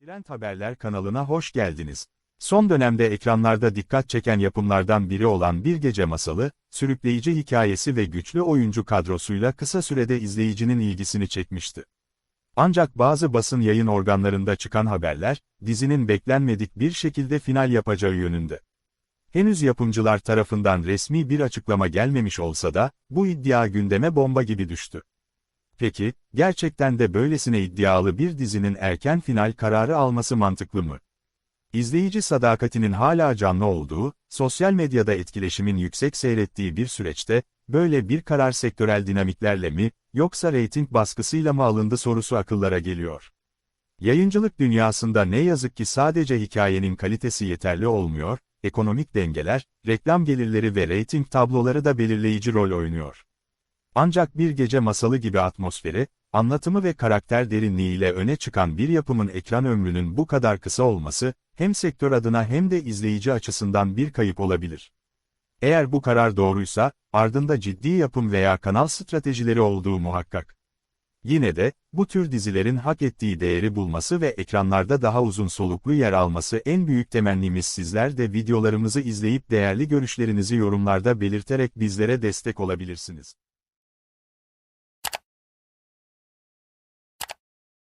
Trend Haberler kanalına hoş geldiniz. Son dönemde ekranlarda dikkat çeken yapımlardan biri olan Bir Gece Masalı, sürükleyici hikayesi ve güçlü oyuncu kadrosuyla kısa sürede izleyicinin ilgisini çekmişti. Ancak bazı basın yayın organlarında çıkan haberler, dizinin beklenmedik bir şekilde final yapacağı yönünde. Henüz yapımcılar tarafından resmi bir açıklama gelmemiş olsa da, bu iddia gündeme bomba gibi düştü. Peki, gerçekten de böylesine iddialı bir dizinin erken final kararı alması mantıklı mı? İzleyici sadakatinin hala canlı olduğu, sosyal medyada etkileşimin yüksek seyrettiği bir süreçte, böyle bir karar sektörel dinamiklerle mi, yoksa reyting baskısıyla mı alındı sorusu akıllara geliyor. Yayıncılık dünyasında ne yazık ki sadece hikayenin kalitesi yeterli olmuyor, ekonomik dengeler, reklam gelirleri ve reyting tabloları da belirleyici rol oynuyor. Ancak bir gece masalı gibi atmosferi, anlatımı ve karakter derinliğiyle öne çıkan bir yapımın ekran ömrünün bu kadar kısa olması, hem sektör adına hem de izleyici açısından bir kayıp olabilir. Eğer bu karar doğruysa, ardında ciddi yapım veya kanal stratejileri olduğu muhakkak. Yine de, bu tür dizilerin hak ettiği değeri bulması ve ekranlarda daha uzun soluklu yer alması en büyük temennimiz sizler de videolarımızı izleyip değerli görüşlerinizi yorumlarda belirterek bizlere destek olabilirsiniz.